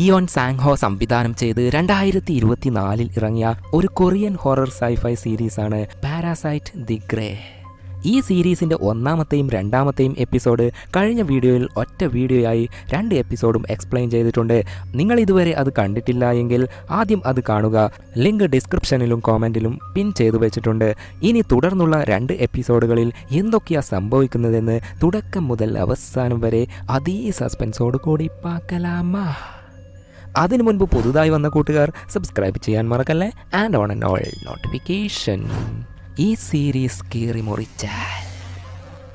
ഇയോൻ സാങ്ഹോ സംവിധാനം ചെയ്ത് രണ്ടായിരത്തി ഇരുപത്തിനാലിൽ ഇറങ്ങിയ ഒരു കൊറിയൻ ഹൊറർ സൈഫൈ സീരീസാണ് പാരാസൈറ്റ് ദി ഗ്രേ. ഈ സീരീസിന്റെ ഒന്നാമത്തെയും രണ്ടാമത്തെയും എപ്പിസോഡ് കഴിഞ്ഞ വീഡിയോയിൽ ഒറ്റ വീഡിയോയായി രണ്ട് എപ്പിസോഡും എക്സ്പ്ലെയിൻ ചെയ്തിട്ടുണ്ട്. നിങ്ങൾ ഇതുവരെ അത് കണ്ടിട്ടില്ല എങ്കിൽ ആദ്യം അത് കാണുക. ലിങ്ക് ഡിസ്ക്രിപ്ഷനിലും കോമന്റിലും പിൻ ചെയ്തു വെച്ചിട്ടുണ്ട്. ഇനി തുടർന്നുള്ള രണ്ട് എപ്പിസോഡുകളിൽ എന്തൊക്കെയാണ് സംഭവിക്കുന്നതെന്ന് തുടക്കം മുതൽ അവസാനം വരെ അതീ സസ്പെൻസോട് കൂടി പാക്കലാമാ. അതിനു മുൻപ് പുതുതായി വന്ന കൂട്ടുകാർ സബ്സ്ക്രൈബ് ചെയ്യാൻ മറക്കല്ലേ? And on and all notification ഈ സീരീസ് കീറി മുറിച്ചാൽ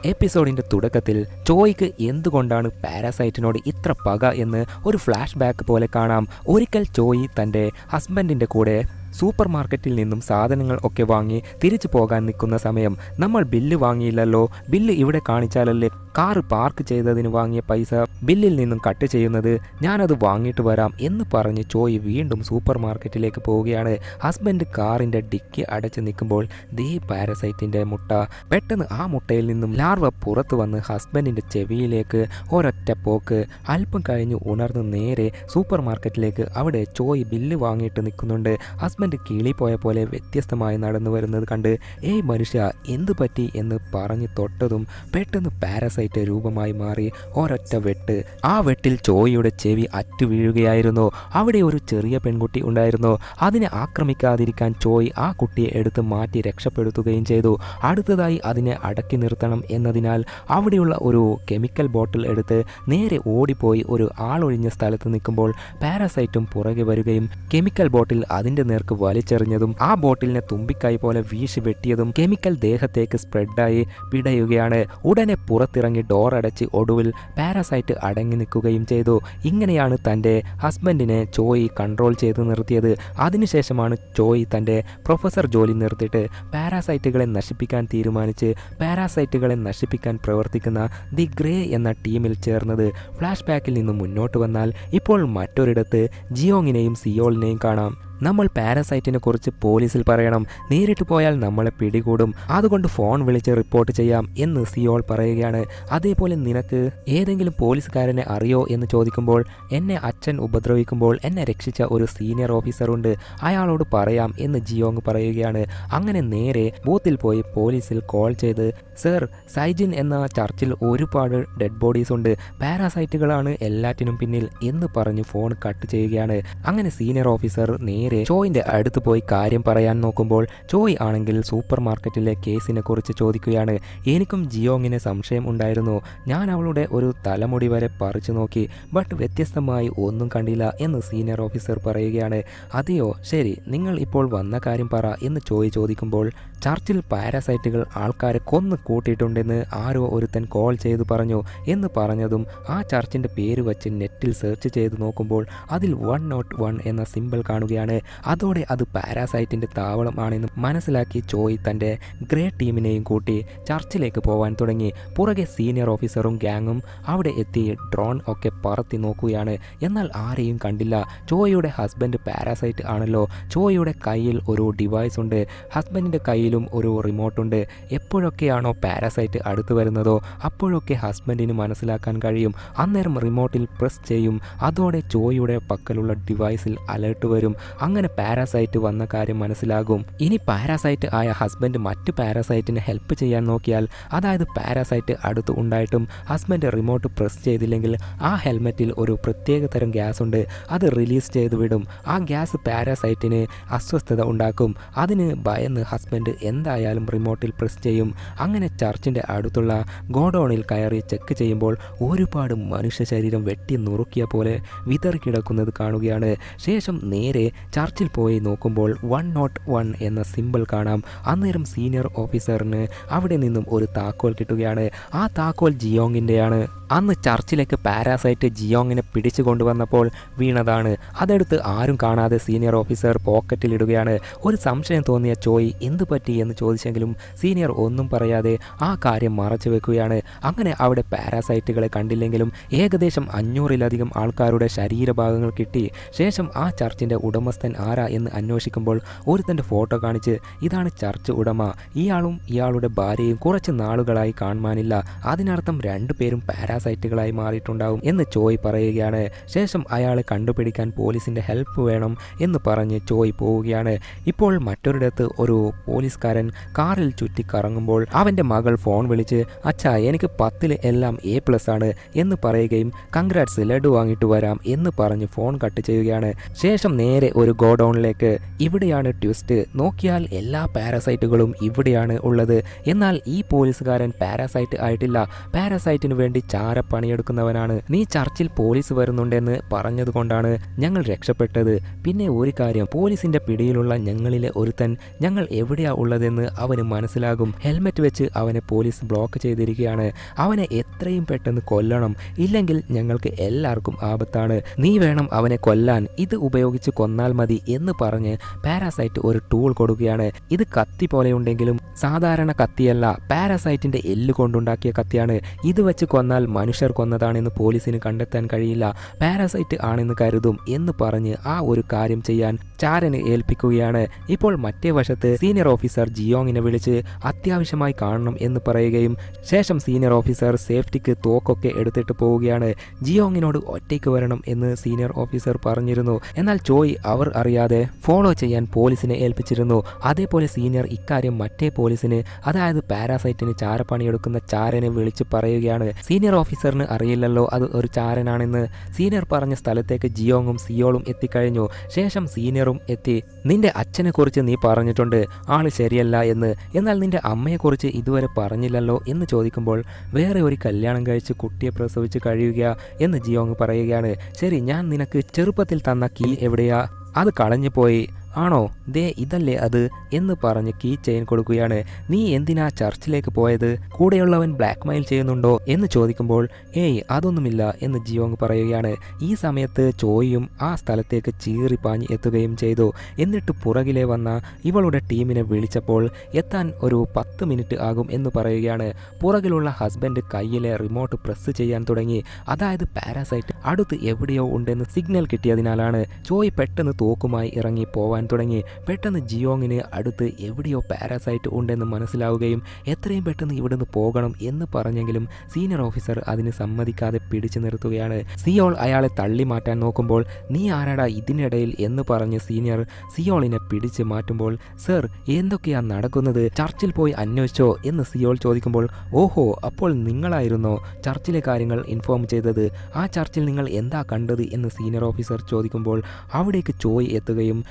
എപ്പിസോഡിന്റെ തുടക്കത്തിൽ ചോയ്ക്ക് എന്തുകൊണ്ടാണ് പാരാസൈറ്റിനോട് ഇത്ര പക എന്ന് ഒരു ഫ്ലാഷ് ബാക്ക് പോലെ കാണാം. ഒരിക്കൽ ചോയ് തന്റെ ഹസ്ബൻഡിന്റെ കൂടെ സൂപ്പർ മാർക്കറ്റിൽ നിന്നും സാധനങ്ങൾ ഒക്കെ വാങ്ങി തിരിച്ചു പോകാൻ നിൽക്കുന്ന സമയം നമ്മൾ ബില്ല് വാങ്ങിയില്ലല്ലോ. ബില്ല് ഇവിടെ കാണിച്ചാലല്ലേ കാർ പാർക്ക് ചെയ്തതിന് വാങ്ങിയ പൈസ ബില്ലിൽ നിന്നും കട്ട് ചെയ്യുന്നത്. ഞാനത് വാങ്ങിയിട്ട് വരാം എന്ന് പറഞ്ഞ് ചോയ് വീണ്ടും സൂപ്പർ മാർക്കറ്റിലേക്ക് പോവുകയാണ്. ഹസ്ബൻഡ് കാറിന്റെ ഡിക്കി അടച്ച് നിൽക്കുമ്പോൾ ദേ പാരസൈറ്റിന്റെ മുട്ട. പെട്ടെന്ന് ആ മുട്ടയിൽ നിന്നും ലാർവ പുറത്തു വന്ന് ഹസ്ബൻഡിന്റെ ചെവിയിലേക്ക് ഒരൊറ്റ പോക്ക്. അല്പം കഴിഞ്ഞ് ഉണർന്ന് നേരെ സൂപ്പർ മാർക്കറ്റിലേക്ക് അവിടെ ചോയ് ബില്ല് വാങ്ങിയിട്ട് നിൽക്കുന്നുണ്ട്. ഹസ്ബൻഡ് കിളി പോയ പോലെ വ്യത്യസ്തമായി നടന്നു വരുന്നത് കണ്ട് ഏയ് മനുഷ്യ എന്തു പറ്റി? എന്ന് പറഞ്ഞു തൊട്ടതും പെട്ടെന്ന് പാരസൈറ്റ് രൂപമായി മാറി. ഒരൊറ്റ വെട്ട്. ആ വെട്ടിൽ ചോയിയുടെ ചെവി അറ്റു വീഴുകയായിരുന്നു. അവിടെ ഒരു ചെറിയ പെൺകുട്ടി ഉണ്ടായിരുന്നു. അതിനെ ആക്രമിക്കാതിരിക്കാൻ ചോയ് ആ കുട്ടിയെ എടുത്ത് മാറ്റി രക്ഷപ്പെടുത്തുകയും ചെയ്തു. അടുത്തതായി അതിനെ അടക്കി നിർത്തണം എന്നതിനാൽ അവിടെയുള്ള ഒരു കെമിക്കൽ ബോട്ടിൽ എടുത്ത് നേരെ ഓടിപ്പോയി ഒരു ആളൊഴിഞ്ഞ സ്ഥലത്ത് നിൽക്കുമ്പോൾ പാരസൈറ്റും പുറകെ വരികയും കെമിക്കൽ ബോട്ടിൽ അതിന്റെ നേർക്ക് വലിച്ചെറിഞ്ഞതും ആ ബോട്ടിലിനെ തുമ്പിക്കായി പോലെ വീശി വെട്ടിയതും കെമിക്കൽ ദേഹത്തേക്ക് സ്പ്രെഡായി പിടയുകയാണ്. ഉടനെ പുറത്തിറങ്ങി ഡോർ അടച്ച് ഒടുവിൽ പാരാസൈറ്റ് അടങ്ങി നിൽക്കുകയും ചെയ്തു. ഇങ്ങനെയാണ് തന്റെ ഹസ്ബൻഡിനെ ചോയ് കൺട്രോൾ ചെയ്ത് നിർത്തിയത്. അതിനുശേഷമാണ് ചോയ് തന്റെ പ്രൊഫസർ ജോലി നിർത്തിയിട്ട് പാരാസൈറ്റുകളെ നശിപ്പിക്കാൻ തീരുമാനിച്ച് പാരാസൈറ്റുകളെ നശിപ്പിക്കാൻ പ്രവർത്തിക്കുന്ന ദി ഗ്രേ എന്ന ടീമിൽ ചേർന്നത്. ഫ്ലാഷ് ബാക്കിൽ നിന്ന് മുന്നോട്ട് വന്നാൽ ഇപ്പോൾ മറ്റൊരിടത്ത് ജിയോങ്ങിനെയും സിയോളിനെയും കാണാം. നമ്മൾ പാരസൈറ്റിനെ കുറിച്ച് പോലീസിൽ പറയണം. നേരിട്ട് പോയാൽ നമ്മളെ പിടികൂടും. അതുകൊണ്ട് ഫോൺ വിളിച്ച് റിപ്പോർട്ട് ചെയ്യാം എന്ന് സിയോൾ പറയുകയാണ്. അതേപോലെ നിനക്ക് ഏതെങ്കിലും പോലീസുകാരനെ അറിയോ എന്ന് ചോദിക്കുമ്പോൾ എന്നെ അച്ഛൻ ഉപദ്രവിക്കുമ്പോൾ എന്നെ രക്ഷിച്ച ഒരു സീനിയർ ഓഫീസറുണ്ട് അയാളോട് പറയാം എന്ന് ജിയോങ് പറയുകയാണ്. അങ്ങനെ നേരെ ബൂത്തിൽ പോയി പോലീസിൽ കോൾ ചെയ്ത് സർ സൈജിൻ എന്ന ചർച്ചിൽ ഒരുപാട് ഡെഡ് ബോഡീസ് ഉണ്ട്. പാരാസൈറ്റുകളാണ് എല്ലാറ്റിനും പിന്നിൽ എന്ന് പറഞ്ഞ് ഫോൺ കട്ട് ചെയ്യുകയാണ്. അങ്ങനെ സീനിയർ ഓഫീസർ നേരെ ചോയിന്റെ അടുത്ത് പോയി കാര്യം പറയാൻ നോക്കുമ്പോൾ ചോയ് ആണെങ്കിൽ സൂപ്പർ മാർക്കറ്റിലെ കേസിനെ കുറിച്ച് ചോദിക്കുകയാണ്. എനിക്കും ജിയോങ്ങിന് സംശയം ഉണ്ടായിരുന്നു. ഞാൻ അവളുടെ ഒരു തലമുടി വരെ പറിച്ചു നോക്കി. ബട്ട് വ്യത്യസ്തമായി ഒന്നും കണ്ടില്ല എന്ന് സീനിയർ ഓഫീസർ പറയുകയാണ്. അതെയോ? ശരി നിങ്ങൾ ഇപ്പോൾ വന്ന കാര്യം പറ എന്ന് ചോയ് ചോദിക്കുമ്പോൾ ചർച്ചിൽ പാരാസൈറ്റുകൾ ആൾക്കാരെ കൊന്നു കൂട്ടിയിട്ടുണ്ടെന്ന് ആരോ ഒരുത്തൻ കോൾ ചെയ്തു പറഞ്ഞു എന്ന് പറഞ്ഞതും ആ ചർച്ചിന്റെ പേര് വച്ച് നെറ്റിൽ സെർച്ച് ചെയ്ത് നോക്കുമ്പോൾ അതിൽ വൺ നോട്ട് വൺ എന്ന സിമ്പിൾ കാണുകയാണ്. അതോടെ അത് പാരാസൈറ്റിന്റെ താവളമാണെന്ന് മനസ്സിലാക്കി ചോയ് തന്റെ ഗ്രേ ടീമിനെയും കൂട്ടി ചർച്ചിലേക്ക് പോവാൻ തുടങ്ങി. പുറകെ സീനിയർ ഓഫീസറും ഗ്യാങ്ങും അവിടെ എത്തി ഡ്രോൺ ഒക്കെ പറത്തി നോക്കുകയാണ്. എന്നാൽ ആരെയും കണ്ടില്ല. ചോയുടെ ഹസ്ബൻഡ് പാരാസൈറ്റ് ആണല്ലോ. ചോയുടെ കയ്യിൽ ഒരു ഡിവൈസ് ഉണ്ട്. ഹസ്ബൻഡിന്റെ കയ്യിലും ഒരു റിമോട്ട് ഉണ്ട്. എപ്പോഴൊക്കെയാണോ പാരാസൈറ്റ് അടുത്ത് വരുന്നതോ അപ്പോഴൊക്കെ ഹസ്ബൻഡിന് മനസ്സിലാക്കാൻ കഴിയും. അന്നേരം റിമോട്ടിൽ പ്രസ് ചെയ്യും. അതോടെ ചോയുടെ പക്കലുള്ള ഡിവൈസിൽ അലേർട്ട് വരും. അങ്ങനെ പാരാസൈറ്റ് വന്ന കാര്യം മനസ്സിലാകും. ഇനി പാരാസൈറ്റ് ആയ ഹസ്ബൻഡ് മറ്റു പാരാസൈറ്റിനെ ഹെൽപ്പ് ചെയ്യാൻ നോക്കിയാൽ അതായത് പാരാസൈറ്റ് അടുത്ത് ഉണ്ടായിട്ടും ഹസ്ബൻഡ് റിമോട്ട് പ്രസ് ചെയ്തില്ലെങ്കിൽ ആ ഹെൽമെറ്റിൽ ഒരു പ്രത്യേക തരം ഗ്യാസ് ഉണ്ട്. അത് റിലീസ് ചെയ്ത് വിടും. ആ ഗ്യാസ് പാരാസൈറ്റിന് അസ്വസ്ഥത ഉണ്ടാക്കും. അതിന് ഭയന്ന് ഹസ്ബൻഡ് എന്തായാലും റിമോട്ടിൽ പ്രസ് ചെയ്യും. അങ്ങനെ ചർച്ചിന്റെ അടുത്തുള്ള ഗോഡൗണിൽ കയറി ചെക്ക് ചെയ്യുമ്പോൾ ഒരുപാട് മനുഷ്യ ശരീരം വെട്ടി നുറുക്കിയ പോലെ വിതറി കിടക്കുന്നത് കാണുകയാണ്. ശേഷം നേരെ ചർച്ചിൽ പോയി നോക്കുമ്പോൾ വൺ നോട്ട് വൺ എന്ന സിമ്പിൾ കാണാം. അന്നേരം സീനിയർ ഓഫീസറിന് അവിടെ നിന്നും ഒരു താക്കോൽ കിട്ടുകയാണ്. ആ താക്കോൽ ജിയോങ്ങിന്റെയാണ് അന്ന് ചർച്ചിലേക്ക് പാരാസൈറ്റ് ജിയോങ്ങിനെ പിടിച്ചു കൊണ്ടുവന്നപ്പോൾ വീണതാണ്. അതെടുത്ത് ആരും കാണാതെ സീനിയർ ഓഫീസർ പോക്കറ്റിലിടുകയാണ് ഒരു സംശയം തോന്നിയ ചോയ് എന്തു പറ്റി? എന്ന് ചോദിച്ചെങ്കിലും സീനിയർ ഒന്നും പറയാതെ ആ കാര്യം മറച്ചു വെക്കുകയാണ്. അങ്ങനെ അവിടെ പാരാസൈറ്റുകളെ കണ്ടില്ലെങ്കിലും ഏകദേശം അഞ്ഞൂറിലധികം ആൾക്കാരുടെ ശരീരഭാഗങ്ങൾ കിട്ടി. ശേഷം ആ ചർച്ചിന്റെ ഉടമസ്ഥൻ ആരാ എന്ന് അന്വേഷിക്കുമ്പോൾ ഒരുത്തന്റെ ഫോട്ടോ കാണിച്ച് ഇതാണ് ചർച്ച് ഉടമ. ഇയാളും ഇയാളുടെ ഭാര്യയും കുറച്ച് നാളുകളായി കാണുവാനില്ല. അതിനർത്ഥം രണ്ടുപേരും പേരും പാരാസൈറ്റുകളായി മാറിയിട്ടുണ്ടാവും എന്ന് ചോയ് പറയുകയാണ്. ശേഷം അയാളെ കണ്ടുപിടിക്കാൻ പോലീസിന്റെ ഹെൽപ്പ് വേണം എന്ന് പറഞ്ഞ് ചോയ് പോവുകയാണ്. ഇപ്പോൾ മറ്റൊരിടത്ത് ഒരു പോലീസുകാരൻ കാറിൽ ചുറ്റി കറങ്ങുമ്പോൾ അവന്റെ മകൾ ഫോൺ വിളിച്ച് അച്ഛാ എനിക്ക് പത്തിൽ എല്ലാം എ പ്ലസ് ആണ് എന്ന് പറയുകയും കൺഗ്രാറ്റ്സ് ലഡു വാങ്ങിയിട്ട് വരാം എന്ന് പറഞ്ഞ് ഫോൺ കട്ട് ചെയ്യുകയാണ്. ശേഷം നേരെ ഒരു ഗോഡൗണിലേക്ക് ഇവിടെയാണ് ട്വിസ്റ്റ്. നോക്കിയാൽ എല്ലാ പാരസൈറ്റുകളും ഇവിടെയാണ് ഉള്ളത്. എന്നാൽ ഈ പോലീസുകാരൻ പാരസൈറ്റ് ആയിട്ടില്ല. പാരസൈറ്റിന് വേണ്ടി ചാര പണിയെടുക്കുന്നവനാണ്. നീ ചർച്ചിൽ പോലീസ് വരുന്നുണ്ടെന്ന് പറഞ്ഞതുകൊണ്ടാണ് ഞങ്ങൾ രക്ഷപ്പെട്ടത്. പിന്നെ ഒരു കാര്യം പോലീസിന്റെ പിടിയിലുള്ള ഞങ്ങളിലെ ഒരുത്തൻ ഞങ്ങൾ എവിടെയാ ഉള്ളതെന്ന് അവന് മനസ്സിലാകും. ഹെൽമെറ്റ് വെച്ച് അവനെ പോലീസ് ബ്ലോക്ക് ചെയ്തിരിക്കുകയാണ്. അവനെ എത്രയും പെട്ടെന്ന് കൊല്ലണം. ഇല്ലെങ്കിൽ ഞങ്ങൾക്ക് എല്ലാവർക്കും ആപത്താണ്. നീ വേണം അവനെ കൊല്ലാൻ. ഇത് ഉപയോഗിച്ച് കൊന്നാൽ മതി. എന്ന് പറഞ്ഞ് പാരാസൈറ്റ് ഒരു ടൂൾ കൊടുക്കുകയാണ്. ഇത് കത്തി പോലെയുണ്ടെങ്കിലും സാധാരണ കത്തിയല്ല. പാരാസൈറ്റിന്റെ എല്ല് കൊണ്ടുണ്ടാക്കിയ കത്തിയാണ്. ഇത് വെച്ച് കൊന്നാൽ മനുഷ്യർ കൊന്നതാണെന്ന് പോലീസിന് കണ്ടെത്താൻ കഴിയില്ല. പാരാസൈറ്റ് ആണെന്ന് കരുതും എന്ന് പറഞ്ഞ് ആ ഒരു കാര്യം ചെയ്യാൻ ചാരന് ഏൽപ്പിക്കുകയാണ്. ഇപ്പോൾ മറ്റേ വശത്ത് സീനിയർ ഓഫീസർ ജിയോങ്ങിനെ വിളിച്ച് അത്യാവശ്യമായി കാണണം എന്ന് പറയുകയും ശേഷം സീനിയർ ഓഫീസർ സേഫ്റ്റിക്ക് തോക്കൊക്കെ എടുത്തിട്ട് പോവുകയാണ്. ജിയോങ്ങിനോട് ഒറ്റയ്ക്ക് വരണം എന്ന് സീനിയർ ഓഫീസർ പറഞ്ഞിരുന്നു. എന്നാൽ ചോയ് അവർ അറിയാതെ ഫോളോ ചെയ്യാൻ പോലീസിനെ ഏൽപ്പിച്ചിരുന്നു. അതേപോലെ സീനിയർ ഇക്കാര്യം മറ്റേ പോലീസിന് അതായത് പാരാസൈറ്റിന് ചാരപ്പണിയെടുക്കുന്ന ചാരനെ വിളിച്ച് പറയുകയാണ്. സീനിയർ ഓഫീസറിന് അറിയില്ലല്ലോ അത് ഒരു ചാരനാണെന്ന്. സീനിയർ പറഞ്ഞ സ്ഥലത്തേക്ക് ജിയോങ്ങും സിയോളും എത്തിക്കഴിഞ്ഞു. ശേഷം സീനിയറും എത്തി നിന്റെ അച്ഛനെ കുറിച്ച് നീ പറഞ്ഞിട്ടുണ്ട് ആൾ ശരിയല്ല എന്ന്. എന്നാൽ നിന്റെ അമ്മയെക്കുറിച്ച് ഇതുവരെ പറഞ്ഞില്ലല്ലോ എന്ന് ചോദിക്കുമ്പോൾ വേറെ ഒരു കല്യാണം കഴിച്ച് കുട്ടിയെ പ്രസവിച്ച് കഴിയുക എന്ന് ജിയോങ് പറയുകയാണ്. ശരി ഞാൻ നിനക്ക് ചെറുപ്പത്തിൽ തന്ന കീ എവിടെയാ? അത് കളഞ്ഞു പോയി. ആണോ? ദേ ഇതല്ലേ അത് എന്ന് പറഞ്ഞ് കീ ചെയിൻ കൊടുക്കുകയാണ്. നീ എന്തിനാ ചർച്ചിലേക്ക് പോയത്? കൂടെയുള്ളവൻ ബ്ലാക്ക് മെയിൽ ചെയ്യുന്നുണ്ടോ എന്ന് ചോദിക്കുമ്പോൾ ഏയ് അതൊന്നുമില്ല എന്ന് ജിയോങ് പറയുകയാണ്. ഈ സമയത്ത് ചോയും ആ സ്ഥലത്തേക്ക് ചീറിപ്പാഞ്ഞ് എത്തുകയും ചെയ്തു. എന്നിട്ട് പുറകിലെ വന്ന ഇവളുടെ ടീമിനെ വിളിച്ചപ്പോൾ എത്താൻ ഒരു പത്ത് മിനിറ്റ് ആകും എന്ന് പറയുകയാണ്. പുറകിലുള്ള ഹസ്ബൻഡ് കയ്യിലെ റിമോട്ട് പ്രസ് ചെയ്യാൻ തുടങ്ങി. അതായത് പാരാസൈറ്റ് അടുത്ത് എവിടെയോ ഉണ്ടെന്ന് സിഗ്നൽ കിട്ടിയതിനാലാണ്. ചോയ് പെട്ടെന്ന് തോക്കുമായി ഇറങ്ങി പോവാൻ തുടങ്ങി. പെട്ടെന്ന് ജിയോങ്ങിന് അടുത്ത് എവിടെയോ പാരാസൈറ്റ് ഉണ്ടെന്ന് മനസ്സിലാവുകയും എത്രയും പെട്ടെന്ന് ഇവിടുന്ന് പോകണം എന്ന് പറഞ്ഞെങ്കിലും സീനിയർ ഓഫീസർ അതിന് സമ്മതിക്കാതെ പിടിച്ചു നിർത്തുകയാണ്. സിയോൾ അയാളെ തള്ളി മാറ്റാൻ നോക്കുമ്പോൾ നീ ആരാടാ ഇതിനിടയിൽ? എന്ന് പറഞ്ഞ് സീനിയർ സിയോളിനെ പിടിച്ച് മാറ്റുമ്പോൾ സർ എന്തൊക്കെയാ നടക്കുന്നത്? ചർച്ചിൽ പോയി അന്വേഷിച്ചോ? എന്ന് സിയോൾ ചോദിക്കുമ്പോൾ ഓഹോ അപ്പോൾ നിങ്ങളായിരുന്നോ ചർച്ചിലെ കാര്യങ്ങൾ ഇൻഫോം ചെയ്തത്? ആ ചർച്ചിൽ നിങ്ങൾ എന്താ കണ്ടത്? എന്ന് സീനിയർ ഓഫീസർ ചോദിക്കുമ്പോൾ അവിടേക്ക് ചോയ് എത്തുകയും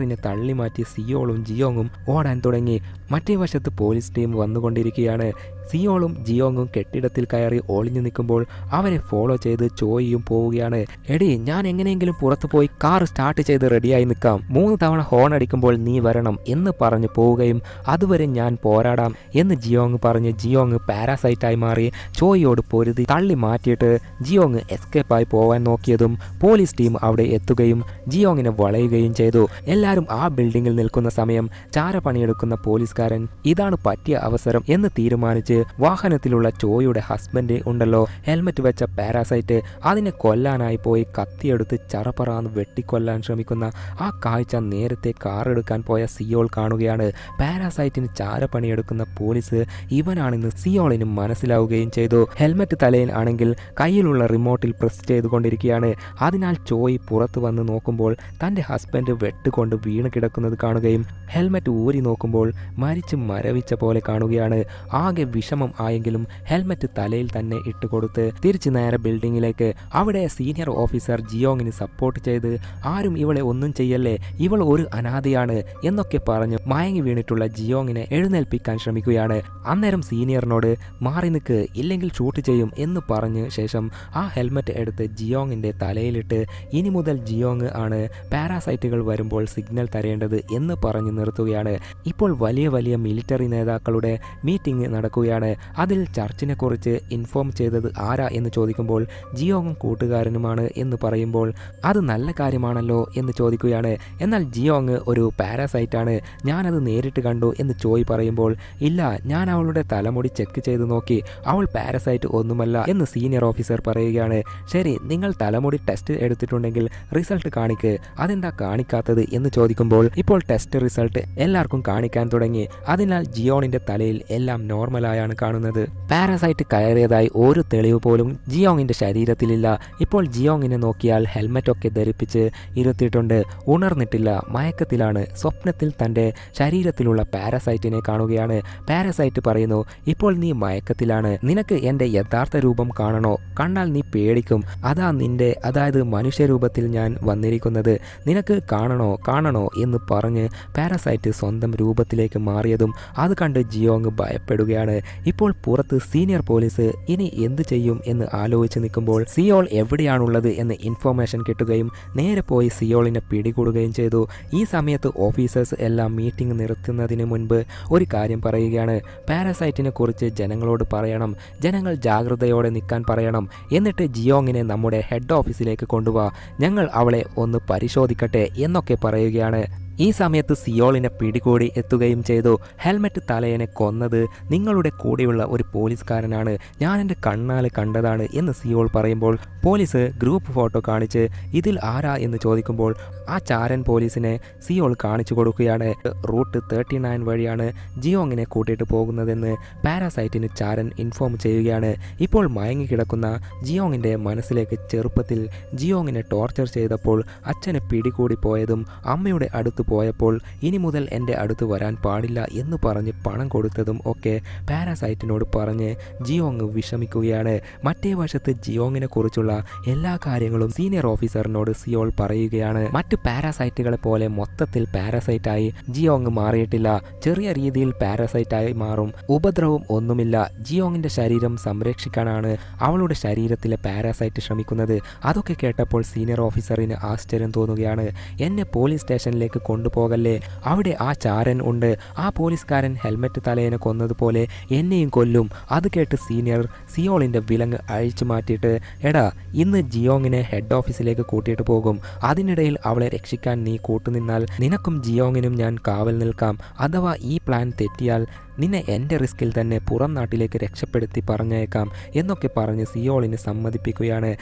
സീനിയറിനെ തള്ളി മാറ്റി സിയോളും ജിയോങ്ങും ഓടാൻ തുടങ്ങി. മറ്റേ വശത്ത് പോലീസ് ടീം വന്നുകൊണ്ടിരിക്കുകയാണ്. സിയോളും ജിയോങ്ങും കെട്ടിടത്തിൽ കയറി ഒളിഞ്ഞു നിൽക്കുമ്പോൾ അവരെ ഫോളോ ചെയ്ത് ചോയിയും പോവുകയാണ്. എടി ഞാൻ എങ്ങനെയെങ്കിലും പുറത്തു പോയി കാർ സ്റ്റാർട്ട് ചെയ്ത് റെഡിയായി നിൽക്കാം. മൂന്ന് തവണ ഹോൺ അടിക്കുമ്പോൾ നീ വരണം എന്ന് പറഞ്ഞു പോവുകയും അതുവരെ ഞാൻ പോരാടാം എന്ന് ജിയോങ് പറഞ്ഞ് ജിയോങ് പാരാസൈറ്റായി മാറി ചോയിയോട് പൊരുതി തള്ളി മാറ്റിയിട്ട് ജിയോങ് എസ്കേപ്പായി പോവാൻ നോക്കിയതും പോലീസ് ടീം അവിടെ എത്തുകയും ജിയോങ്ങിനെ വളയുകയും ചെയ്തു. എല്ലാവരും ആ ബിൽഡിങ്ങിൽ നിൽക്കുന്ന സമയം ചാര പണിയെടുക്കുന്ന പോലീസുകാരൻ ഇതാണ് പറ്റിയ അവസരം എന്ന് തീരുമാനിച്ച് വാഹനത്തിലുള്ള ചോയുടെ ഹസ്ബൻഡ് ഉണ്ടല്ലോ. ഹെൽമെറ്റ് വെച്ച പാരാസൈറ്റ്. അതിനെ കൊല്ലാനായി പോയി കത്തിയെടുത്ത് ചറപ്പറാന്ന് വെട്ടിക്കൊല്ലാൻ ശ്രമിക്കുന്ന ആ കാഴ്ച നേരത്തെ കാർ എടുക്കാൻ പോയ സിയോൾ കാണുകയാണ്. പാരാസൈറ്റിന് ചാരപ്പണിയെടുക്കുന്ന പോലീസ് ഇവനാണെന്ന് സിയോളിന് മനസ്സിലാവുകയും ചെയ്തു. ഹെൽമെറ്റ് തലയിൽ ആണെങ്കിൽ കയ്യിലുള്ള റിമോട്ടിൽ പ്രസ് ചെയ്തുകൊണ്ടിരിക്കുകയാണ്. അതിനാൽ ചോയ് പുറത്തു വന്ന് നോക്കുമ്പോൾ തന്റെ ഹസ്ബൻഡ് വെട്ടുകൊണ്ട് വീണ് കിടക്കുന്നത് കാണുകയും ഹെൽമെറ്റ് ഊരി നോക്കുമ്പോൾ മരിച്ച് മരവിച്ച പോലെ കാണുകയാണ്. ആകെ വിഷമം ആയെങ്കിലും ഹെൽമറ്റ് തലയിൽ തന്നെ ഇട്ടുകൊടുത്ത് തിരിച്ചു നേരെ ബിൽഡിങ്ങിലേക്ക്. അവിടെ സീനിയർ ഓഫീസർ ജിയോങ്ങിന് സപ്പോർട്ട് ചെയ്ത് ആരും ഇവളെ ഒന്നും ചെയ്യല്ലേ? ഇവൾ ഒരു അനാഥയാണ് എന്നൊക്കെ പറഞ്ഞ് മയങ്ങി വീണിട്ടുള്ള ജിയോങ്ങിനെ എഴുന്നേൽപ്പിക്കാൻ ശ്രമിക്കുകയാണ്. അന്നേരം സീനിയറിനോട് മാറി നിൽക്ക് ഇല്ലെങ്കിൽ ഷൂട്ട് ചെയ്യും എന്ന് പറഞ്ഞ് ശേഷം ആ ഹെൽമറ്റ് എടുത്ത് ജിയോങ്ങിന്റെ തലയിലിട്ട് ഇനി മുതൽ ജിയോങ് ആണ് പാരാസൈറ്റുകൾ വരുമ്പോൾ സിഗ്നൽ തരേണ്ടത് എന്ന് പറഞ്ഞ് നിർത്തുകയാണ്. ഇപ്പോൾ വലിയ വലിയ മിലിറ്ററി നേതാക്കളുടെ മീറ്റിംഗ് നടക്കുകയാണ്. അതിൽ ചർച്ചിനെ കുറിച്ച് ഇൻഫോം ചെയ്തത് ആരാ എന്ന് ചോദിക്കുമ്പോൾ ജിയോങ് കൂട്ടുകാരനുമാണ് എന്ന് പറയുമ്പോൾ അത് നല്ല കാര്യമാണല്ലോ എന്ന് ചോദിക്കുകയാണ്. എന്നാൽ ജിയോങ് ഒരു പാരാസൈറ്റാണ് ഞാനത് നേരിട്ട് കണ്ടു എന്ന് ചോയ് പറയുമ്പോൾ ഇല്ല ഞാൻ അവളുടെ തലമുടി ചെക്ക് ചെയ്ത് നോക്കി. അവൾ പാരസൈറ്റ് ഒന്നുമല്ല എന്ന് സീനിയർ ഓഫീസർ പറയുകയാണ്. ശരി നിങ്ങൾ തലമുടി ടെസ്റ്റ് എടുത്തിട്ടുണ്ടെങ്കിൽ റിസൾട്ട് കാണിക്ക്. അതെന്താ കാണിക്കാത്തത്? എന്ന് ചോദിക്കുമ്പോൾ ഇപ്പോൾ ടെസ്റ്റ് റിസൾട്ട് എല്ലാവർക്കും കാണിക്കാൻ തുടങ്ങി. അതിനാൽ ജിയോണിന്റെ തലയിൽ എല്ലാം നോർമലായ സ്വപ്നങ്ങളെയാണ് കാണുന്നത്. പാരസൈറ്റ് കയറിയതായി ഒരു തെളിവ് പോലും ജിയോങ്ങിന്റെ ശരീരത്തിലില്ല. ഇപ്പോൾ ജിയോങ്ങിനെ നോക്കിയാൽ ഹെൽമറ്റ് ഒക്കെ ധരിപ്പിച്ച് ഇരുത്തിയിട്ടുണ്ട്. ഉണർന്നിട്ടില്ല. മയക്കത്തിലാണ്. സ്വപ്നത്തിൽ തന്റെ ശരീരത്തിലുള്ള പാരസൈറ്റിനെ കാണുകയാണ്. പാരസൈറ്റ് പറയുന്നു ഇപ്പോൾ നീ മയക്കത്തിലാണ്. നിനക്ക് എന്റെ യഥാർത്ഥ രൂപം കാണണോ? കണ്ടാൽ നീ പേടിക്കും. അതാ നിന്റെ അതായത് മനുഷ്യരൂപത്തിൽ ഞാൻ വന്നിരിക്കുന്നത്. നിനക്ക് കാണണോ? കാണണോ? എന്ന് പറഞ്ഞ് പാരസൈറ്റ് സ്വന്തം രൂപത്തിലേക്ക് മാറിയതും അത് കണ്ട് ജിയോങ് ഭയപ്പെടുകയാണ്. ഇപ്പോൾ പുറത്ത് സീനിയർ പോലീസ് ഇനി എന്ത് ചെയ്യും എന്ന് ആലോചിച്ച് നിൽക്കുമ്പോൾ സിയോൾ എവിടെയാണുള്ളത് എന്ന് ഇൻഫോർമേഷൻ കിട്ടുകയും നേരെ പോയി സിയോളിനെ പിടികൂടുകയും ചെയ്തു. ഈ സമയത്ത് ഓഫീസേഴ്സ് എല്ലാം മീറ്റിംഗ് നിർത്തുന്നതിന് മുൻപ് ഒരു കാര്യം പറയുകയാണ്. പാരസൈറ്റിനെ കുറിച്ച് ജനങ്ങളോട് പറയണം. ജനങ്ങൾ ജാഗ്രതയോടെ നിൽക്കാൻ പറയണം. എന്നിട്ട് ജിയോങ്ങിനെ നമ്മുടെ ഹെഡ് ഓഫീസിലേക്ക് കൊണ്ടുപോവാ ഞങ്ങൾ അവളെ ഒന്ന് പരിശോധിക്കട്ടെ എന്നൊക്കെ പറയുകയാണ്. ഈ സമയത്ത് സിയോളിനെ പിടികൂടി എത്തുകയും ചെയ്തു. ഹെൽമറ്റ് തലയനെ കൊന്നത് നിങ്ങളുടെ കൂടെയുള്ള ഒരു പോലീസുകാരനാണ്. ഞാൻ എന്റെ കണ്ണാൽ കണ്ടതാണ് എന്ന് സിയോൾ പറയുമ്പോൾ പോലീസ് ഗ്രൂപ്പ് ഫോട്ടോ കാണിച്ച് ഇതിൽ ആരാ എന്ന് ചോദിക്കുമ്പോൾ ആ ചാരൻ പോലീസിനെ സിയോൾ കാണിച്ചു കൊടുക്കുകയാണ്. റൂട്ട് തേർട്ടി നയൻ വഴിയാണ് ജിയോങ്ങിനെ കൂട്ടിയിട്ട് പോകുന്നതെന്ന് പാരാസൈറ്റിന് ചാരൻ ഇൻഫോം ചെയ്യുകയാണ്. ഇപ്പോൾ മയങ്ങിക്കിടക്കുന്ന ജിയോങ്ങിന്റെ മനസ്സിലേക്ക് ചെറുപ്പത്തിൽ ജിയോങ്ങിനെ ടോർച്ചർ ചെയ്തപ്പോൾ അച്ഛനെ പിടികൂടി പോയതും അമ്മയുടെ അടുത്ത് പോയപ്പോൾ ഇനി മുതൽ എന്റെ അടുത്ത് വരാൻ പാടില്ല എന്ന് പറഞ്ഞ് പണം കൊടുത്തതും ഒക്കെ പാരാസൈറ്റിനോട് പറഞ്ഞ് ജിയോങ് വിഷമിക്കുകയാണ്. മറ്റേ വശത്ത് ജിയോങ്ങിനെ കുറിച്ചുള്ള എല്ലാ കാര്യങ്ങളും സീനിയർ ഓഫീസറിനോട് സിയോൾ പറയുകയാണ്. മറ്റ് പാരാസൈറ്റുകളെ പോലെ മൊത്തത്തിൽ പാരാസൈറ്റായി ജിയോങ് മാറിയിട്ടില്ല. ചെറിയ രീതിയിൽ പാരാസൈറ്റായി മാറും. ഉപദ്രവം ഒന്നുമില്ല. ജിയോങ്ങിന്റെ ശരീരം സംരക്ഷിക്കാനാണ് അവളുടെ ശരീരത്തിലെ പാരാസൈറ്റ് ശ്രമിക്കുന്നത്. അതൊക്കെ കേട്ടപ്പോൾ സീനിയർ ഓഫീസറിന് ആശ്ചര്യം തോന്നുകയാണ്. എന്നെ പോലീസ് സ്റ്റേഷനിലേക്ക് കൊണ്ടുപോകല്ലേ? അവിടെ ആ ചാരൻ ഉണ്ട്. ആ പോലീസുകാരൻ ഹെൽമെറ്റ് തലേനെ കൊന്നതുപോലെ എന്നെയും കൊല്ലും. അത് കേട്ട് സീനിയർ സിയോളിന്റെ വിലങ്ങ് അഴിച്ചു മാറ്റിയിട്ട് എടാ ഇന്ന് ജിയോങ്ങിനെ ഹെഡ് ഓഫീസിലേക്ക് കൂട്ടിയിട്ട് പോകും. അതിനിടയിൽ അവളെ രക്ഷിക്കാൻ നീ കൂട്ടുനിന്നാൽ നിനക്കും ജിയോങ്ങിനും ഞാൻ കാവൽ നിൽക്കാം. അഥവാ ഈ പ്ലാൻ തെറ്റിയാൽ നിന്നെ എന്റെ റിസ്കിൽ തന്നെ പുറം നാട്ടിലേക്ക് രക്ഷപ്പെടുത്തി പറഞ്ഞേക്കാം എന്നൊക്കെ പറഞ്ഞ് സിയോളിനെ സമ്മതിപ്പിക്കുകയാണ്.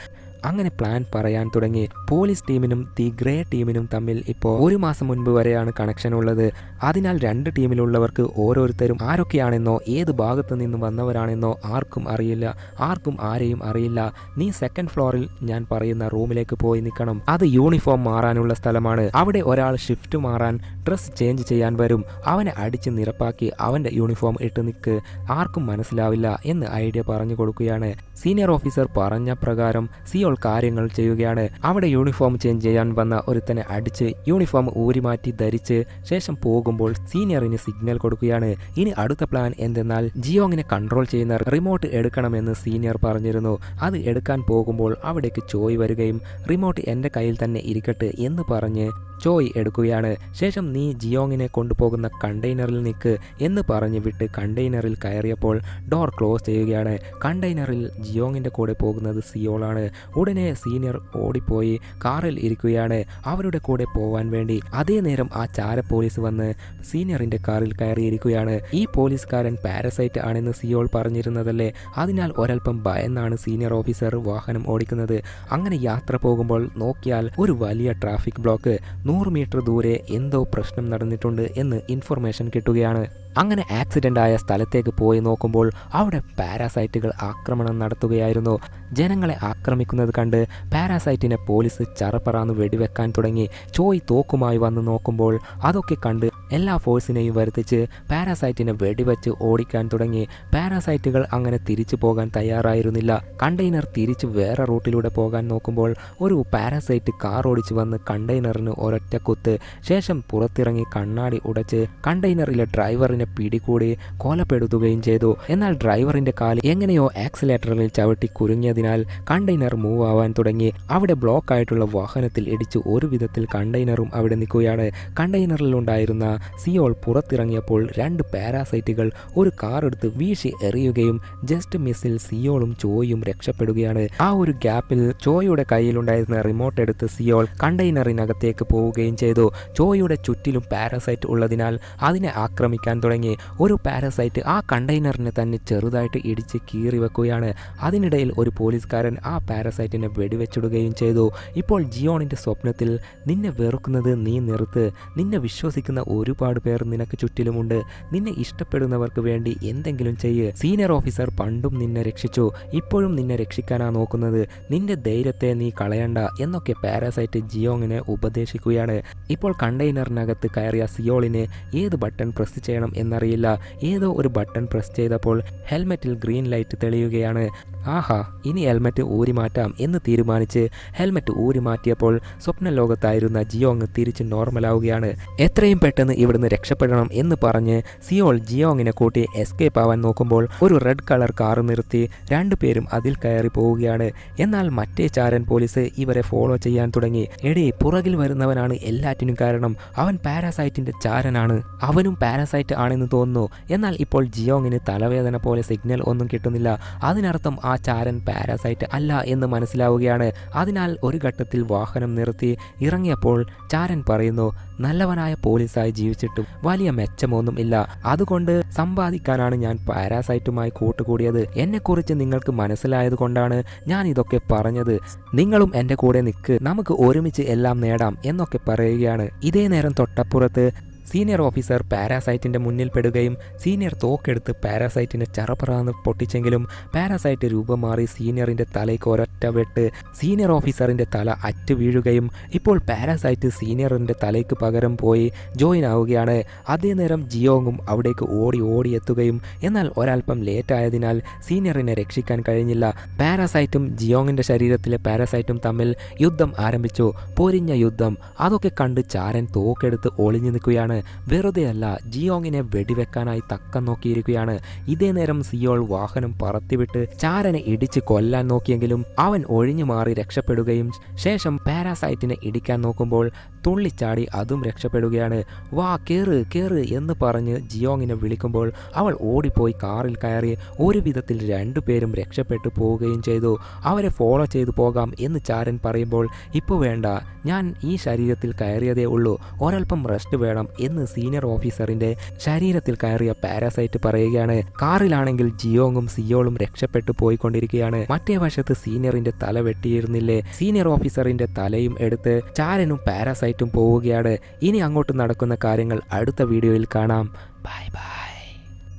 അങ്ങനെ പ്ലാൻ പറയാൻ തുടങ്ങി. പോലീസ് ടീമിനും ദി ഗ്രേ ടീമിനും തമ്മിൽ ഇപ്പോൾ ഒരു മാസം മുൻപ് വരെയാണ് കണക്ഷൻ ഉള്ളത്. അതിനാൽ രണ്ട് ടീമിലുള്ളവർക്ക് ഓരോരുത്തരും ആരൊക്കെയാണെന്നോ ഏത് ഭാഗത്തു നിന്ന് വന്നവരാണെന്നോ ആർക്കും അറിയില്ല. ആർക്കും ആരെയും അറിയില്ല. നീ സെക്കൻഡ് ഫ്ലോറിൽ ഞാൻ പറയുന്ന റൂമിലേക്ക് പോയി നിൽക്കണം. അത് യൂണിഫോം മാറാനുള്ള സ്ഥലമാണ്. അവിടെ ഒരാൾ ഷിഫ്റ്റ് മാറാൻ ഡ്രസ്സ് ചേഞ്ച് ചെയ്യാൻ വരും. അവനെ അടിച്ച് നിരപ്പാക്കി അവന്റെ യൂണിഫോം ഇട്ട് നിൽക്ക് ആർക്കും മനസ്സിലാവില്ല എന്ന് ഐഡിയ പറഞ്ഞു കൊടുക്കുകയാണ്. സീനിയർ ഓഫീസർ പറഞ്ഞ പ്രകാരം സിയോൾ കാര്യങ്ങൾ ചെയ്യുകയാണ്. അവിടെ യൂണിഫോം ചേഞ്ച് ചെയ്യാൻ വന്ന ഒരുത്തനെ അടിച്ച് യൂണിഫോം ഊരിമാറ്റി ധരിച്ച് ശേഷം പോകുമ്പോൾ സീനിയറിന് സിഗ്നൽ കൊടുക്കുകയാണ്. ഇനി അടുത്ത പ്ലാൻ എന്തെന്നാൽ ജിയോങ്ങിനെ കൺട്രോൾ ചെയ്യുന്ന റിമോട്ട് എടുക്കണമെന്ന് സീനിയർ പറഞ്ഞിരുന്നു. അത് എടുക്കാൻ പോകുമ്പോൾ അവിടേക്ക് ചോയ് വരികയും റിമോട്ട് എന്റെ കയ്യിൽ തന്നെ ഇരിക്കട്ടെ എന്ന് പറഞ്ഞ് ചോയ് എടുക്കുകയാണ്. ശേഷം നീ ജിയോങ്ങിനെ കൊണ്ടുപോകുന്ന കണ്ടെയ്നറിൽ നിൽക്ക് എന്ന് പറഞ്ഞ് വിട്ട് കണ്ടെയ്നറിൽ കയറിയപ്പോൾ ഡോർ ക്ലോസ് ചെയ്യുകയാണ്. കണ്ടെയ്നറിൽ ജിയോങ്ങിന്റെ കൂടെ പോകുന്നത് സിയോളാണ്. ഉടനെ സീനിയർ ഓടിപ്പോയി കാറിൽ ഇരിക്കുകയാണ്. അവരുടെ കൂടെ പോവാൻ വേണ്ടി അതേ നേരം ആ ചാര പോലീസ് വന്ന് സീനിയറിന്റെ കാറിൽ കയറിയിരിക്കുകയാണ്. ഈ പോലീസുകാരൻ പാരസൈറ്റ് ആണെന്ന് സിയോൾ പറഞ്ഞിരുന്നതല്ലേ? അതിനാൽ ഒരൽപ്പം ഭയന്നാണ് സീനിയർ ഓഫീസർ വാഹനം ഓടിക്കുന്നത്. അങ്ങനെ യാത്ര പോകുമ്പോൾ നോക്കിയാൽ ഒരു വലിയ ട്രാഫിക് ബ്ലോക്ക്. നൂറ് മീറ്റർ ദൂരെ എന്തോ പ്രശ്നം നടന്നിട്ടുണ്ട് എന്ന് ഇൻഫർമേഷൻ കിട്ടുകയാണ്. അങ്ങനെ ആക്സിഡന്റ് ആയ സ്ഥലത്തേക്ക് പോയി നോക്കുമ്പോൾ അവിടെ പാരാസൈറ്റുകൾ ആക്രമണം നടത്തുകയായിരുന്നു. ജനങ്ങളെ ആക്രമിക്കുന്നത് കണ്ട് പാരാസൈറ്റിനെ പോലീസ് ചറപ്പറാന്ന് വെടിവെക്കാൻ തുടങ്ങി. ചോയ് തോക്കുമായി വന്ന് നോക്കുമ്പോൾ അതൊക്കെ കണ്ട് എല്ലാ ഫോഴ്സിനെയും വരുത്തിച്ച് പാരാസൈറ്റിനെ വെടിവെച്ച് ഓടിക്കാൻ തുടങ്ങി. പാരാസൈറ്റുകൾ അങ്ങനെ തിരിച്ചു പോകാൻ തയ്യാറായിരുന്നില്ല. കണ്ടെയ്നർ തിരിച്ച് വേറെ റൂട്ടിലൂടെ പോകാൻ നോക്കുമ്പോൾ ഒരു പാരാസൈറ്റ് കാർ ഓടിച്ചു വന്ന് കണ്ടെയ്നറിന് ഒരൊറ്റ കുത്ത്. ശേഷം പുറത്തിറങ്ങി കണ്ണാടി ഉടച്ച് കണ്ടെയ്നറിലെ ഡ്രൈവറിനെ പിടികൂടി കൊലപ്പെടുത്തുകയും ചെയ്തു. എന്നാൽ ഡ്രൈവറിന്റെ കാൽ എങ്ങനെയോ ആക്സിലേറ്ററിൽ ചവിട്ടി കുരുങ്ങിയതിനാൽ കണ്ടെയ്നർ മൂവ് ആവാൻ തുടങ്ങി. അവിടെ ബ്ലോക്ക് ആയിട്ടുള്ള വാഹനത്തിൽ ഇടിച്ച് ഒരു വിധത്തിൽ കണ്ടെയ്നറും അവിടെ നിൽക്കുകയാണ്. കണ്ടെയ്നറിൽ ഉണ്ടായിരുന്ന സിയോൾ പുറത്തിറങ്ങിയപ്പോൾ രണ്ട് പാരാസൈറ്റുകൾ ഒരു കാർ എടുത്ത് വീശി എറിയുകയും ജസ്റ്റ് മിസ്സിൽ സിയോളും ചോയും രക്ഷപ്പെടുകയാണ്. ആ ഒരു ഗ്യാപ്പിൽ ചോയുടെ കയ്യിലുണ്ടായിരുന്ന റിമോട്ട് എടുത്ത് സിയോൾ കണ്ടെയ്നറിനകത്തേക്ക് പോവുകയും ചെയ്തു. ചോയുടെ ചുറ്റിലും പാരസൈറ്റ് ഉള്ളതിനാൽ അതിനെ ആക്രമിക്കാൻ തുടങ്ങി. ഒരു പാരസൈറ്റ് ആ കണ്ടെയ്നറിനെ തന്നെ ചെറുതായിട്ട് ഇടിച്ച് കീറി വെക്കുകയാണ്. അതിനിടയിൽ ഒരു പോലീസുകാരൻ ആ പാരസൈറ്റിനെ വെടിവെച്ചിടുകയും ചെയ്തു. ഇപ്പോൾ ജിയോണിന്റെ സ്വപ്നത്തിൽ നിന്നെ വെറുക്കുന്നത് നീ നിർത്ത്. നിന്നെ വിശ്വസിക്കുന്ന ഒരു ഒരുപാട് പേർ നിനക്ക് ചുറ്റിലുമുണ്ട്. നിന്നെ ഇഷ്ടപ്പെടുന്നവർക്ക് വേണ്ടി എന്തെങ്കിലും ചെയ്യ്. സീനിയർ ഓഫീസർ പണ്ടും നിന്നെ രക്ഷിച്ചു. ഇപ്പോഴും നിന്നെ രക്ഷിക്കാനാ നോക്കുന്നത്. നിന്റെ ധൈര്യത്തെ നീ കളയണ്ട എന്നൊക്കെ പാരാസൈറ്റ് ജിയോങ്ങിനെ ഉപദേശിക്കുകയാണ്. ഇപ്പോൾ കണ്ടെയ്നറിനകത്ത് കയറിയ സിയോളിന് ഏത് ബട്ടൺ പ്രസ് ചെയ്യണം എന്നറിയില്ല. ഏതോ ഒരു ബട്ടൺ പ്രസ് ചെയ്തപ്പോൾ ഹെൽമെറ്റിൽ ഗ്രീൻ ലൈറ്റ് തെളിയുകയാണ്. ആഹാ ഇനി ഹെൽമെറ്റ് ഊരി മാറ്റാം എന്ന് തീരുമാനിച്ച് ഹെൽമെറ്റ് ഊരി മാറ്റിയപ്പോൾ സ്വപ്ന ലോകത്തായിരുന്ന ജിയോങ് തിരിച്ച് നോർമലാവുകയാണ്. എത്രയും പെട്ടെന്ന് ഇവിടുന്ന് രക്ഷപ്പെടണം എന്ന് പറഞ്ഞ് സിയോൾ ജിയോങ്ങിനെ കൂട്ടി എസ്കേപ്പ് ആവാൻ നോക്കുമ്പോൾ ഒരു റെഡ് കളർ കാർ നിർത്തി രണ്ടുപേരും അതിൽ കയറി പോവുകയാണ്. എന്നാൽ മറ്റേ ചാരൻ പോലീസ് ഇവരെ ഫോളോ ചെയ്യാൻ തുടങ്ങി. എടി പുറകിൽ വരുന്നവനാണ് എല്ലാറ്റിനും കാരണം. അവൻ പാരാസൈറ്റിന്റെ ചാരനാണ്. അവനും പാരാസൈറ്റ് ആണെന്ന് തോന്നുന്നു. എന്നാൽ ഇപ്പോൾ ജിയോങ്ങിന് തലവേദന പോലെ സിഗ്നൽ ഒന്നും കിട്ടുന്നില്ല. അതിനർത്ഥം ആ ചാരൻ പാരാസൈറ്റ് അല്ല എന്ന് മനസ്സിലാവുകയാണ്. അതിനാൽ ഒരു ഘട്ടത്തിൽ വാഹനം നിർത്തി ഇറങ്ങിയപ്പോൾ ചാരൻ പറയുന്നു നല്ലവനായ പോലീസായി ജീവിച്ചിട്ടും വലിയ മെച്ചമൊന്നും ഇല്ല. അതുകൊണ്ട് സമ്പാദിക്കാനാണ് ഞാൻ പാരാസൈറ്റുമായി കൂട്ടുകൂടിയത്. എന്നെക്കുറിച്ച് നിങ്ങൾക്ക് മനസ്സിലായത് കൊണ്ടാണ് ഞാൻ ഇതൊക്കെ പറഞ്ഞത്. നിങ്ങളും എന്റെ കൂടെ നിൽക്ക്. നമുക്ക് ഒരുമിച്ച് എല്ലാം നേടാം എന്നൊക്കെ പറയുകയാണ്. ഇതേ നേരം തൊട്ടപ്പുറത്ത് സീനിയർ ഓഫീസർ പാരാസൈറ്റിന്റെ മുന്നിൽ പെടുകയും സീനിയർ തോക്കെടുത്ത് പാരാസൈറ്റിനെ ചറപ്പറാന്ന് പൊട്ടിച്ചെങ്കിലും പാരാസൈറ്റ് രൂപം മാറി സീനിയറിന്റെ തലയ്ക്ക് ഒരൊറ്റ വെട്ട് സീനിയർ ഓഫീസറിന്റെ തല അറ്റ് വീഴുകയും ഇപ്പോൾ പാരാസൈറ്റ് സീനിയറിന്റെ തലയ്ക്ക് പകരം പോയി ജോയിൻ ആവുകയാണ്. അതേ നേരം ജിയോങ്ങും അവിടേക്ക് ഓടി ഓടി എത്തുകയും എന്നാൽ ഒരല്പം ലേറ്റ് ആയതിനാൽ സീനിയറിനെ രക്ഷിക്കാൻ കഴിഞ്ഞില്ല. പാരാസൈറ്റും ജിയോങ്ങിന്റെ ശരീരത്തിലെ പാരാസൈറ്റും തമ്മിൽ യുദ്ധം ആരംഭിച്ചു. പൊരിഞ്ഞ യുദ്ധം. അതൊക്കെ കണ്ട് ചാരൻ തോക്കെടുത്ത് ഒളിഞ്ഞു നിൽക്കുകയാണ്. വെറുതെയല്ല ജിയോങ്ങിനെ വെടിവെക്കാനായി തക്കം നോക്കിയിരിക്കുകയാണ്. ഇതേ നേരം സിയോൾ വാഹനം പറത്തിവിട്ട് ചാരനെ ഇടിച്ച് കൊല്ലാൻ നോക്കിയെങ്കിലും അവൻ ഒഴിഞ്ഞു മാറി രക്ഷപ്പെടുകയും ശേഷം പാരാസൈറ്റിനെ ഇടിക്കാൻ നോക്കുമ്പോൾ തുള്ളിച്ചാടി അതും രക്ഷപ്പെടുകയാണ്. വാ കേറ് കേറ് എന്ന് പറഞ്ഞ് ജിയോങ്ങിനെ വിളിക്കുമ്പോൾ അവൾ ഓടിപ്പോയി കാറിൽ കയറി ഒരു വിധത്തിൽ രണ്ടുപേരും രക്ഷപ്പെട്ടു പോവുകയും ചെയ്തു. അവരെ ഫോളോ ചെയ്തു പോകാം എന്ന് ചാരൻ പറയുമ്പോൾ ഇപ്പോൾ വേണ്ട ഞാൻ ഈ ശരീരത്തിൽ കയറിയതേ ഉള്ളൂ. ഒരൽപ്പം റെസ്റ്റ് വേണം എന്ന് സീനിയർ ഓഫീസറിന്റെ ശരീരത്തിൽ കയറിയ പാരാസൈറ്റ് പറയുകയാണ്. കാറിലാണെങ്കിൽ ജിയോങ്ങും സിയോളും രക്ഷപ്പെട്ടു പോയിക്കൊണ്ടിരിക്കുകയാണ്. മറ്റേ വശത്ത് സീനിയറിന്റെ തല വെട്ടിയിരുന്നില്ലേ? സീനിയർ ഓഫീസറിന്റെ തലയും എടുത്ത് ചാരനും പാരാസൈറ്റും പോവുകയാണ്. ഇനി അങ്ങോട്ട് നടക്കുന്ന കാര്യങ്ങൾ അടുത്ത വീഡിയോയിൽ കാണാം. Bye bye.